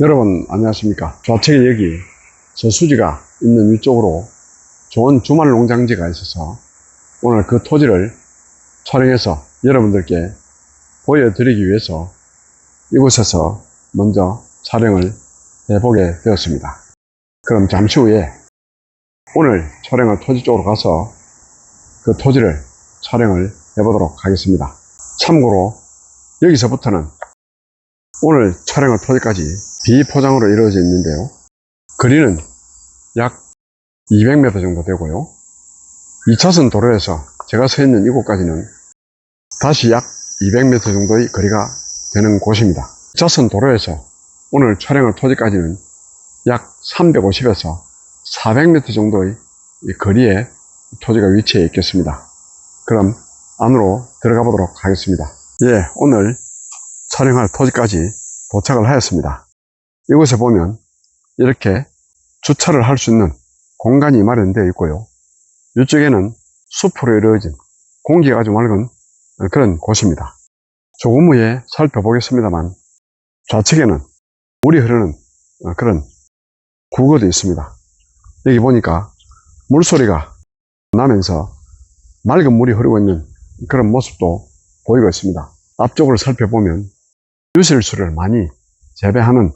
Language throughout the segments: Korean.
여러분 안녕하십니까? 좌측에 여기 저수지가 있는 위쪽으로 좋은 주말 농장지가 있어서 오늘 그 토지를 촬영해서 여러분들께 보여드리기 위해서 이곳에서 먼저 촬영을 해보게 되었습니다. 그럼 잠시 후에 오늘 촬영할 토지 쪽으로 가서 그 토지를 촬영을 해보도록 하겠습니다. 참고로 여기서부터는 오늘 촬영할 토지까지 비포장으로 이루어져 있는데요. 거리는 약 200m 정도 되고요. 2차선 도로에서 제가 서 있는 이곳까지는 다시 약 200m 정도의 거리가 되는 곳입니다. 2차선 도로에서 오늘 촬영할 토지까지는 약 350에서 400m 정도의 이 거리에 토지가 위치해 있겠습니다. 그럼 안으로 들어가 보도록 하겠습니다. 예, 오늘 촬영할 토지까지 도착을 하였습니다. 이곳에 보면 이렇게 주차를 할 수 있는 공간이 마련되어 있고요. 이쪽에는 숲으로 이루어진 공기가 아주 맑은 그런 곳입니다. 조금 후에 살펴보겠습니다만 좌측에는 물이 흐르는 그런 구거도 있습니다. 여기 보니까 물소리가 나면서 맑은 물이 흐르고 있는 그런 모습도 보이고 있습니다. 앞쪽을 살펴보면 유실수를 많이 재배하는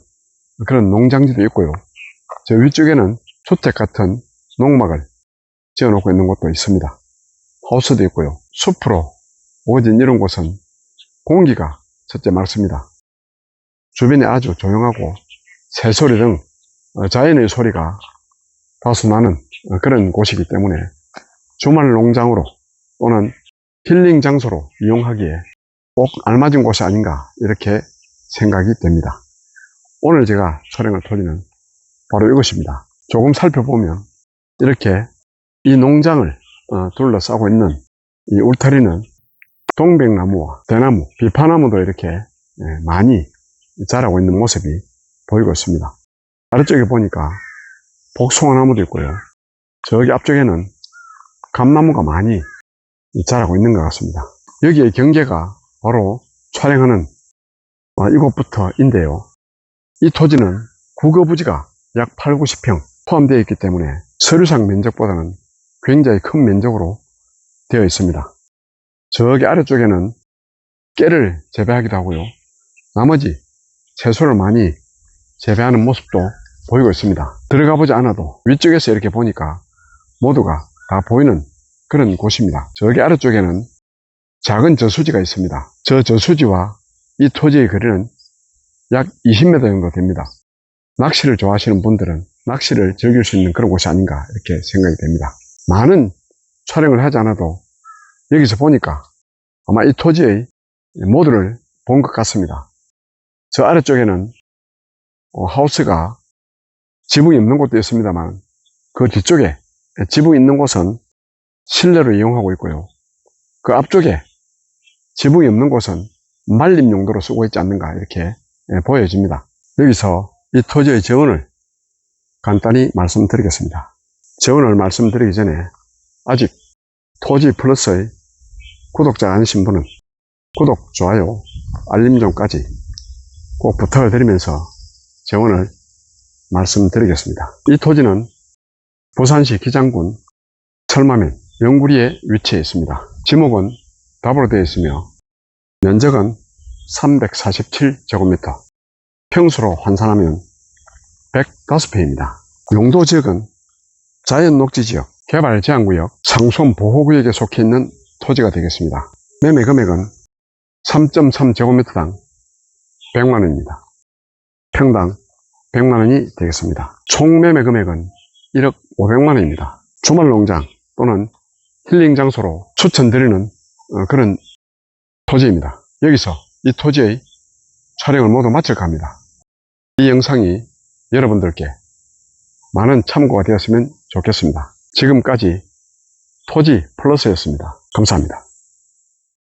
그런 농장지도 있고요. 저 위쪽에는 주택 같은 농막을 지어놓고 있는 곳도 있습니다. 하우스도 있고요. 숲으로 오진 이런 곳은 공기가 첫째 맑습니다. 주변이 아주 조용하고 새소리 등 어, 자연의 소리가 다소 나는 어, 그런 곳이기 때문에 주말 농장으로 또는 힐링 장소로 이용하기에 꼭 알맞은 곳이 아닌가 이렇게 생각이 됩니다. 오늘 제가 촬영할 토지는 바로 이것입니다. 조금 살펴보면 이렇게 이 농장을 어, 둘러싸고 있는 이 울타리는 동백나무와 대나무, 비파나무도 이렇게 예, 많이 자라고 있는 모습이 보이고 있습니다. 아래쪽에 보니까 복숭아나무도 있고요. 저기 앞쪽에는 감나무가 많이 자라고 있는 것 같습니다. 여기에 경계가 바로 촬영하는 어, 이곳부터인데요. 이 토지는 국어부지가 약 8, 90평 포함되어 있기 때문에 서류상 면적보다는 굉장히 큰 면적으로 되어 있습니다. 저기 아래쪽에는 깨를 재배하기도 하고요. 나머지 채소를 많이 재배하는 모습도 보이고 있습니다. 들어가 보지 않아도 위쪽에서 이렇게 보니까 모두가 다 보이는 그런 곳입니다. 저기 아래쪽에는 작은 저수지가 있습니다. 저 저수지와 이 토지의 거리는 약 20m 정도 됩니다. 낚시를 좋아하시는 분들은 낚시를 즐길 수 있는 그런 곳이 아닌가 이렇게 생각이 됩니다. 많은 촬영을 하지 않아도 여기서 보니까 아마 이 토지의 모두를 본 것 같습니다. 저 아래쪽에는 어, 하우스가 지붕이 없는 곳도 있습니다만 그 뒤쪽에 지붕이 있는 곳은 실내로 이용하고 있고요. 그 앞쪽에 지붕이 없는 곳은 말림 용도로 쓰고 있지 않는가 이렇게 예, 보여집니다. 여기서 이 토지의 재원을 간단히 말씀드리겠습니다. 재원을 말씀드리기 전에 아직 토지 플러스의 구독자가 아니신 분은 구독, 좋아요, 알림전까지 꼭 부탁을 드리면서 재원을 말씀드리겠습니다. 이 토지는 부산시 기장군 철마면 영구리에 위치해 있습니다. 지목은 답으로 되어 있으며 면적은 347제곱미터 평수로 환산하면 105평입니다. 용도 지역은 자연 녹지 지역, 개발 제한구역, 상수원보호구역에 속해 있는 토지가 되겠습니다. 매매 금액은 3.3제곱미터당 100만원입니다. 평당 100만원이 되겠습니다. 총 매매 금액은 1억 500만원입니다. 주말 농장 또는 힐링 장소로 추천드리는 어, 그런 토지입니다. 여기서 이 토지의 촬영을 모두 마칠까 합니다. 이 영상이 여러분들께 많은 참고가 되었으면 좋겠습니다. 지금까지 토지 플러스였습니다. 감사합니다.